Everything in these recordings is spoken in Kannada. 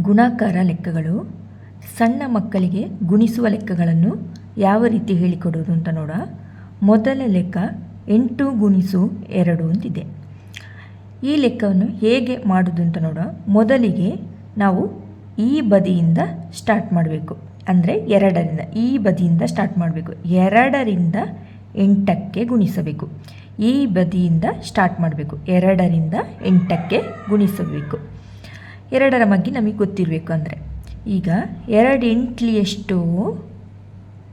ಗುಣಾಕಾರ ಲೆಕ್ಕಗಳು, ಸಣ್ಣ ಮಕ್ಕಳಿಗೆ ಗುಣಿಸುವ ಲೆಕ್ಕಗಳನ್ನು ಯಾವ ರೀತಿ ಹೇಳಿಕೊಡೋದು ಅಂತ ನೋಡ. ಮೊದಲ ಲೆಕ್ಕ ಎಂಟು ಗುಣಿಸು ಎರಡು ಅಂತಿದೆ. ಈ ಲೆಕ್ಕವನ್ನು ಹೇಗೆ ಮಾಡೋದು ಅಂತ ನೋಡ. ಮೊದಲಿಗೆ ನಾವು ಈ ಬದಿಯಿಂದ ಸ್ಟಾರ್ಟ್ ಮಾಡಬೇಕು. ಅಂದರೆ ಎರಡರಿಂದ, ಈ ಬದಿಯಿಂದ ಸ್ಟಾರ್ಟ್ ಮಾಡಬೇಕು. ಎರಡರಿಂದ ಎಂಟಕ್ಕೆ ಗುಣಿಸಬೇಕು. ಈ ಬದಿಯಿಂದ ಸ್ಟಾರ್ಟ್ ಮಾಡಬೇಕು. ಎರಡರಿಂದ ಎಂಟಕ್ಕೆ ಗುಣಿಸಬೇಕು. ಎರಡರ ಬಗ್ಗೆ ನಮಗೆ ಗೊತ್ತಿರಬೇಕು ಅಂದರೆ, ಈಗ ಎರಡು ಎಂಟ್ಲಿ ಎಷ್ಟು?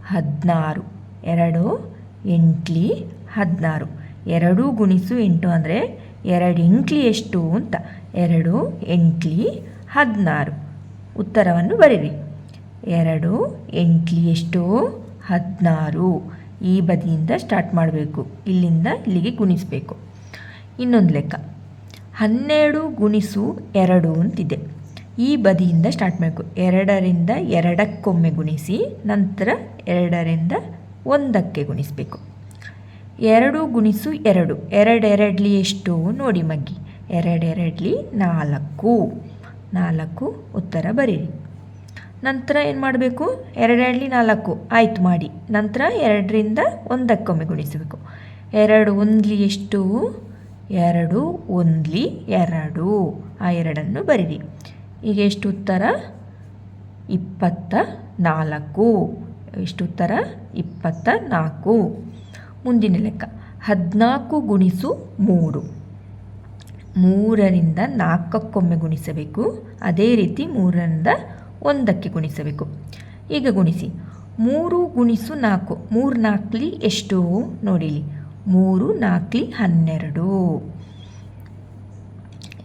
ಹದಿನಾರು. ಎರಡು ಎಂಟ್ಲಿ ಹದಿನಾರು. ಎರಡು ಗುಣಿಸು ಎಂಟು ಅಂದರೆ ಎರಡು ಎಂಟ್ಲಿ ಎಷ್ಟು ಅಂತ. ಎರಡು ಎಂಟ್ಲಿ ಹದಿನಾರು. ಉತ್ತರವನ್ನು ಬರೀರಿ. ಎರಡು ಎಂಟ್ಲಿ ಎಷ್ಟು? ಹದಿನಾರು. ಈ ಬದಿಯಿಂದ ಸ್ಟಾರ್ಟ್ ಮಾಡಬೇಕು. ಇಲ್ಲಿಂದ ಇಲ್ಲಿಗೆ ಗುಣಿಸಬೇಕು. ಇನ್ನೊಂದು ಲೆಕ್ಕ. ಹನ್ನೆರಡು ಗುಣಿಸು ಎರಡು ಅಂತಿದೆ. ಈ ಬದಿಯಿಂದ ಸ್ಟಾರ್ಟ್ ಮಾಡಬೇಕು ಎರಡರಿಂದ ಎರಡಕ್ಕೊಮ್ಮೆ ಗುಣಿಸಿ, ನಂತರ ಎರಡರಿಂದ ಒಂದಕ್ಕೆ ಗುಣಿಸಬೇಕು. ಎರಡು ಗುಣಿಸು ಎರಡು. ಎರಡೆರಡ್ಲಿ ಎಷ್ಟು? ನೋಡಿ ಮಗ್ಗಿ. ಎರಡೆರಡ್ಲಿ ನಾಲ್ಕು. ನಾಲ್ಕು ಉತ್ತರ ಬರೀರಿ. ನಂತರ ಏನು ಮಾಡಬೇಕು? ಎರಡೆರಡ್ಲಿ ನಾಲ್ಕು. ಆಯ್ತು ಮಾಡಿ. ನಂತರ ಎರಡರಿಂದ ಒಂದಕ್ಕೊಮ್ಮೆ ಗುಣಿಸಬೇಕು. ಎರಡು ಒಂದ್ಲಿ ಎಷ್ಟು? ಎರಡು ಒಂದ್ಲಿ ಎರಡು. ಆ ಎರಡನ್ನು ಬರೀರಿ. ಈಗ ಎಷ್ಟು ಉತ್ತರ ಇಪ್ಪತ್ತ ನಾಲ್ಕು. ಎಷ್ಟು ಉತ್ತರ ಇಪ್ಪತ್ತ ನಾಲ್ಕು. ಮುಂದಿನ ಲೆಕ್ಕ. ಹದಿನಾಲ್ಕು ಗುಣಿಸು ಮೂರು. ಮೂರರಿಂದ ನಾಲ್ಕಕ್ಕೊಮ್ಮೆ ಗುಣಿಸಬೇಕು. ಅದೇ ರೀತಿ ಮೂರರಿಂದ ಒಂದಕ್ಕೆ ಗುಣಿಸಬೇಕು. ಈಗ ಗುಣಿಸಿ. ಮೂರು ಗುಣಿಸು ನಾಲ್ಕು. ಮೂರು ನಾಲ್ಕಲಿ ಎಷ್ಟು? ನೋಡಿಲಿ. ಮೂರು ನಾಲ್ಕಲಿ ಹನ್ನೆರಡು.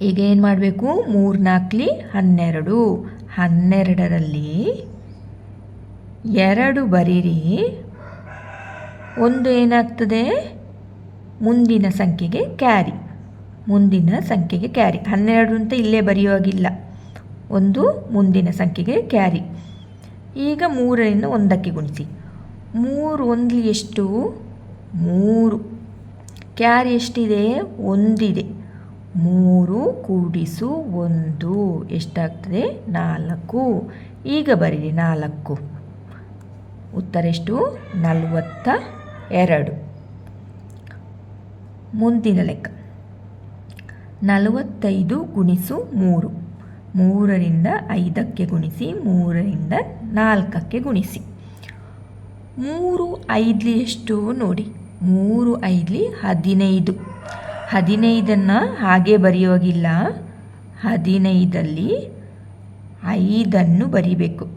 ಈಗ ಏನು ಮಾಡಬೇಕು? ಮೂರು ನಾಲ್ಕಲಿ ಹನ್ನೆರಡು. ಹನ್ನೆರಡರಲ್ಲಿ ಎರಡು ಬರೀರಿ. ಒಂದು ಏನಾಗ್ತದೆ? ಮುಂದಿನ ಸಂಖ್ಯೆಗೆ ಕ್ಯಾರಿ. ಮುಂದಿನ ಸಂಖ್ಯೆಗೆ ಕ್ಯಾರಿ. ಹನ್ನೆರಡು ಅಂತ ಇಲ್ಲೇ ಬರೆಯುವಾಗಿಲ್ಲ ಒಂದು ಮುಂದಿನ ಸಂಖ್ಯೆಗೆ ಕ್ಯಾರಿ. ಈಗ ಮೂರರಿಂದ ಒಂದಕ್ಕೆ ಗುಣಿಸಿ. ಮೂರು ಒಂದ್ಲಿ ಎಷ್ಟು? ಮೂರು. ಕ್ಯಾರಿ ಎಷ್ಟಿದೆ? ಒಂದಿದೆ. ಮೂರು ಕೂಡಿಸು ಒಂದು. ಎಷ್ಟಾಗ್ತದೆ? ನಾಲ್ಕು. ಈಗ ಬರೀರಿ, ನಾಲ್ಕು. ಉತ್ತರ ಎಷ್ಟು? ನಲವತ್ತ ಎರಡು. ಮುಂದಿನ ಲೆಕ್ಕ. ನಲವತ್ತೈದು ಗುಣಿಸು ಮೂರು. ಮೂರರಿಂದ ಐದಕ್ಕೆ ಗುಣಿಸಿ, ಮೂರರಿಂದ ನಾಲ್ಕಕ್ಕೆ ಗುಣಿಸಿ. ಮೂರು ಐದ್ಲಿ ಎಷ್ಟು? ನೋಡಿ. ಮೂರು ಐದಲಿ ಹದಿನೈದು. ಹದಿನೈದನ್ನು ಹಾಗೆ ಬರೆಯೋಗಿಲ್ಲ. ಹದಿನೈದಲ್ಲಿ ಐದನ್ನು ಬರಿಬೇಕು.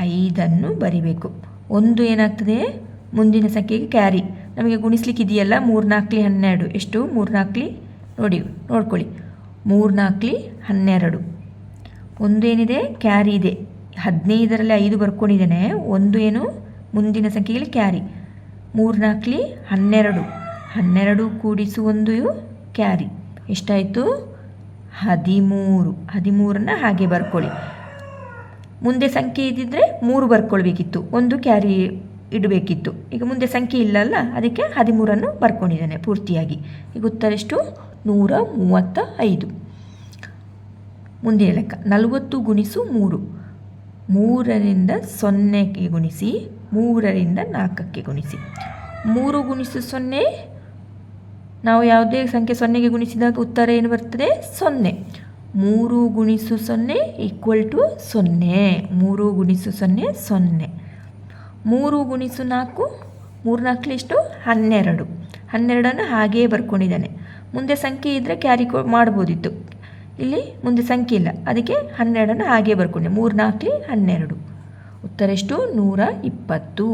ಐದನ್ನು ಬರಿಬೇಕು. ಒಂದು ಏನಾಗ್ತದೆ? ಮುಂದಿನ ಸಂಖ್ಯೆಗೆ ಕ್ಯಾರಿ. ನಮಗೆ ಗುಣಿಸ್ಲಿಕ್ಕಿದೆಯಲ್ಲ? ಮೂರ್ನಾಲ್ಕಲಿ ಹನ್ನೆರಡು. ಎಷ್ಟು? ಮೂರ್ನಾಲ್ಕಲಿ ನೋಡಿ, ನೋಡ್ಕೊಳ್ಳಿ. ಮೂರ್ನಾಲ್ಕಲಿ ಹನ್ನೆರಡು. ಒಂದು ಏನಿದೆ? ಕ್ಯಾರಿ ಇದೆ. ಹದಿನೈದರಲ್ಲಿ ಐದು ಬರ್ಕೊಂಡಿದ್ದೇನೆ. ಒಂದು ಏನು? ಮುಂದಿನ ಸಂಖ್ಯೆಯಲ್ಲಿ ಕ್ಯಾರಿ. ಮೂರ್ನಾಲ್ಕಲಿ ಹನ್ನೆರಡು. ಹನ್ನೆರಡು ಕೂಡಿಸು ಒಂದು ಕ್ಯಾರಿ. ಎಷ್ಟಾಯಿತು? ಹದಿಮೂರು. ಹದಿಮೂರನ್ನು ಹಾಗೆ ಬರ್ಕೊಳ್ಳಿ. ಮುಂದೆ ಸಂಖ್ಯೆ ಇದ್ದಿದ್ದರೆ ಮೂರು ಬರ್ಕೊಳ್ಬೇಕಿತ್ತು. ಒಂದು ಕ್ಯಾರಿ ಇಡಬೇಕಿತ್ತು. ಈಗ ಮುಂದೆ ಸಂಖ್ಯೆ ಇಲ್ಲಲ್ಲ ಅದಕ್ಕೆ ಹದಿಮೂರನ್ನು ಬರ್ಕೊಂಡಿದ್ದೇನೆ ಪೂರ್ತಿಯಾಗಿ. ಈಗ ಉತ್ತರ ಎಷ್ಟು? ನೂರ ಮೂವತ್ತ ಐದು ಮುಂದಿನ ಲೆಕ್ಕ. ನಲವತ್ತು ಗುಣಿಸು ಮೂರು. ಮೂರರಿಂದ ಸೊನ್ನೆಗೆ ಗುಣಿಸಿ ಮೂರರಿಂದ ನಾಲ್ಕಕ್ಕೆ ಗುಣಿಸಿ. ಮೂರು ಗುಣಿಸು ಸೊನ್ನೆ. ನಾವು ಯಾವುದೇ ಸಂಖ್ಯೆ ಸೊನ್ನೆಗೆ ಗುಣಿಸಿದಾಗ ಉತ್ತರ ಏನು ಬರ್ತದೆ? ಸೊನ್ನೆ. ಮೂರು ಗುಣಿಸು ಸೊನ್ನೆ ಈಕ್ವಲ್ ಟು ಸೊನ್ನೆ. ಮೂರು ಗುಣಿಸು ಸೊನ್ನೆ ಸೊನ್ನೆ. ಮೂರು ಗುಣಿಸು ನಾಲ್ಕು. ಮೂರು ನಾಲ್ಕು ಎಷ್ಟು? ಹನ್ನೆರಡು. ಹನ್ನೆರಡನ್ನು ಹಾಗೆಯೇ ಬರ್ಕೊಂಡಿದ್ದಾನೆ. ಮುಂದೆ ಸಂಖ್ಯೆ ಇದ್ದರೆ ಕ್ಯಾರಿ ಕೊ ಮಾಡ್ಬೋದಿತ್ತು. ಇಲ್ಲಿ ಮುಂದೆ ಸಂಖ್ಯೆ ಇಲ್ಲ. ಅದಕ್ಕೆ ಹನ್ನೆರಡನ್ನು ಹಾಗೆ ಬರ್ಕೊಂಡೆ. ಮೂರು ನಾಲ್ಕು ಹನ್ನೆರಡು. ಉತ್ತರ ಎಷ್ಟು ನೂರ ಇಪ್ಪತ್ತು.